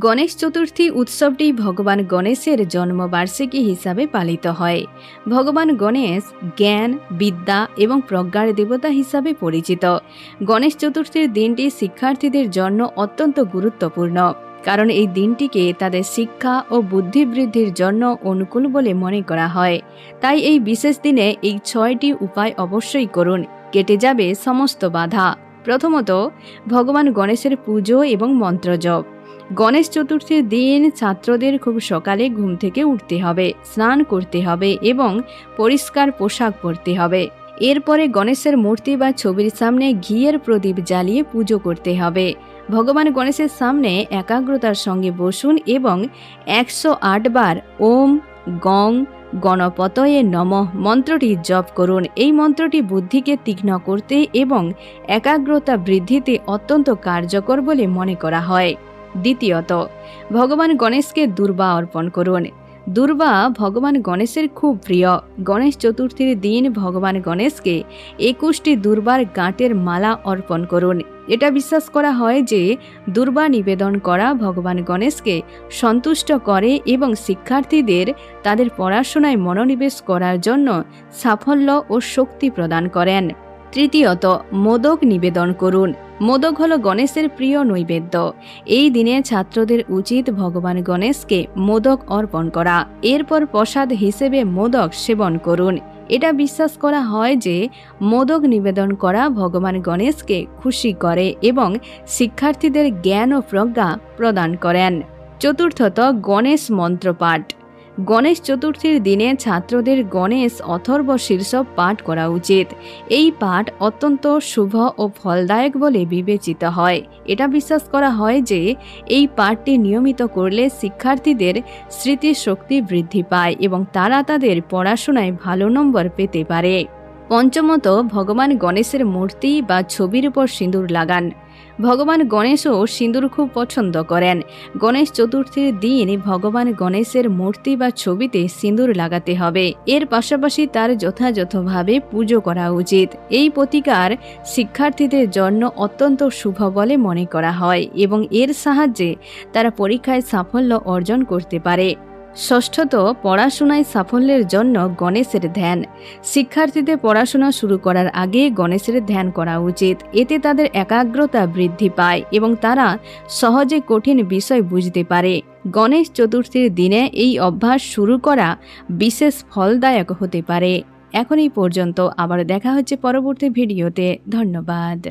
গণেশ চতুর্থী উৎসবটি ভগবান গণেশের জন্মবার্ষিকী হিসাবে পালিত হয়। ভগবান গণেশ জ্ঞান, বিদ্যা এবং প্রজ্ঞার দেবতা হিসাবে পরিচিত। গণেশ চতুর্থীর দিনটি শিক্ষার্থীদের জন্য অত্যন্ত গুরুত্বপূর্ণ। কারণ এই দিনটিকে তাদের শিক্ষা ও বুদ্ধিবৃদ্ধির জন্য অনুকূল বলে মনে করা হয়। তাই এই বিশেষ দিনে এই ছয়টি উপায় অবশ্যই করুন। কেটে যাবে সমস্ত বাধা। প্রথমত, ভগবান গণেশের পুজো এবং মন্ত্রজপ। গণেশ চতুর্থীর দিন ছাত্রদের খুব সকালে ঘুম থেকে উঠতে হবে, স্নান করতে হবে এবং পরিষ্কার পোশাক পরতে হবে। এরপরে গণেশের মূর্তি বা ছবির সামনে ঘিয়ের প্রদীপ জ্বালিয়ে পুজো করতে হবে। ভগবান গণেশের সামনে একাগ্রতার সঙ্গে বসুন এবং একশো আট বার ওম, গং, গণপতয়ে নমঃ মন্ত্রটি জপ করুন। এই মন্ত্রটি বুদ্ধিকে তীক্ষ্ণ করতে এবং একাগ্রতা বৃদ্ধিতে অত্যন্ত কার্যকর বলে মনে করা হয়। দ্বিতীয়ত, ভগবান গণেশকে দুর্বা অর্পণ করুন। দুর্বা ভগবান গণেশের খুব প্রিয়। গণেশ চতুর্থীর দিন ভগবান গণেশকে একুশটি দুর্বার গাঁটের মালা অর্পণ করুন। এটা বিশ্বাস করা হয় যে দুর্বা নিবেদন করা ভগবান গণেশকে সন্তুষ্ট করে এবং শিক্ষার্থীদের তাদের পড়াশোনায় মনোনিবেশ করার জন্য সাফল্য ও শক্তি প্রদান করেন। তৃতীয়ত, মোদক নিবেদন করুন। মোদক হল গণেশের প্রিয় নৈবেদ্য। এই দিনে ছাত্রদের উচিত ভগবান গণেশকে মোদক অর্পণ করা। এরপর প্রসাদ হিসেবে মোদক সেবন করুন। এটা বিশ্বাস করা হয় যে, মোদক নিবেদন করা ভগবান গণেশকে খুশি করে এবং শিক্ষার্থীদের জ্ঞান ও প্রজ্ঞা প্রদান করেন। চতুর্থত গণেশ মন্ত্রপাঠ। গণেশ চতুর্থীর দিনে ছাত্রদের গণেশ অথর্ব শীর্ষক পাঠ করা উচিত। এই পাঠ অত্যন্ত শুভ ও ফলদায়ক বলে বিবেচিত হয়। এটা বিশ্বাস করা হয় যে, এই পাঠটি নিয়মিত করলে শিক্ষার্থীদের স্মৃতিশক্তি বৃদ্ধি পায় এবং তারা তাদের পড়াশোনায় ভালো নম্বর পেতে পারে। পঞ্চমত, ভগবান গণেশের মূর্তি বা ছবির উপর সিঁদুর লাগান। ভগবান গণেশও সিঁদুর খুব পছন্দ করেন। গণেশ চতুর্থীর দিন ভগবান গণেশের মূর্তি বা ছবিতে সিঁদুর লাগাতে হবে। এর পাশাপাশি তার যথাযথভাবে পুজো করা উচিত। এই প্রতিকার শিক্ষার্থীদের জন্য অত্যন্ত শুভ বলে মনে করা হয় এবং এর সাহায্যে তারা পরীক্ষায় সাফল্য অর্জন করতে পারে। ষষ্ঠত পড়াশোনায় সাফল্যের জন্য গণেশের ধ্যান। শিক্ষার্থীদের পড়াশোনা শুরু করার আগে গণেশের ধ্যান করা উচিত। এতে তাদের একাগ্রতা বৃদ্ধি পায় এবং তারা সহজে কঠিন বিষয় বুঝতে পারে। গণেশ চতুর্থীর দিনে এই অভ্যাস শুরু করা বিশেষ ফলদায়ক হতে পারে। এখন এই পর্যন্ত আবার দেখা হচ্ছে পরবর্তী ভিডিওতে। ধন্যবাদ।